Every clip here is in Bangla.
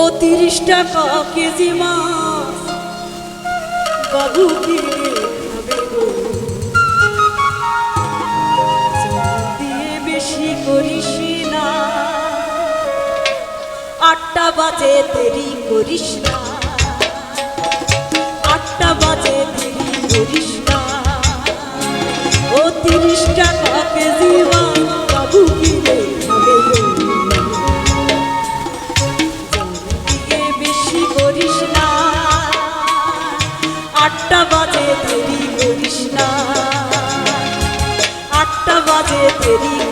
ও তিরিশ টাকা কেজি মাছ বাবু কিনে দিয়ে বেশি করিস না। আটটা বাজে, দেরি করিস না। আটটা বাজে, দেরি করিস না। ও তিরিশ টাকা কেজি মাছ বাজে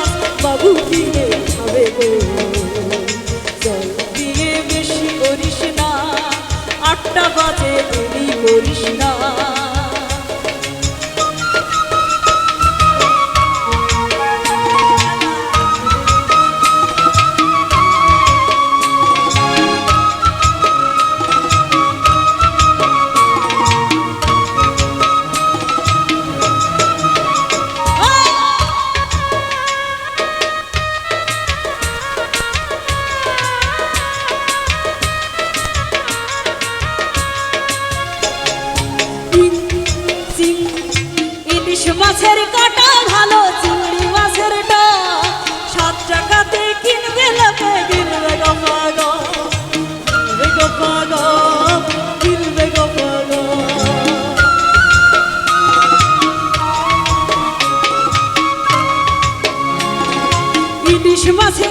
আটটা বাজে তুমি করিস না। মাছের কাটা ভালো, চিংড়ি মাছের টা সাত টাকাতে কিনবে লোকে, কিনবে গো পাগো গো পাগো কিনবে গো পাগো ইলিশ মাছের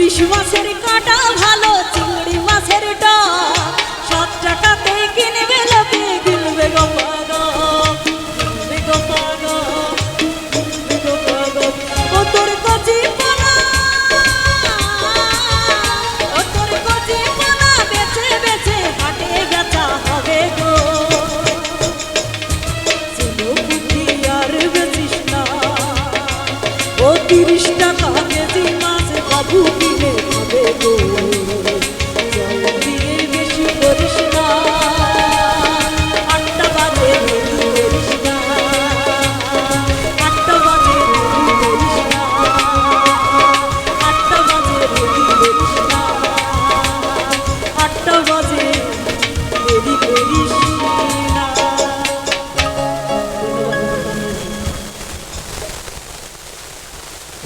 ইলিশ মাছের কাটা ভালো চিংড়ি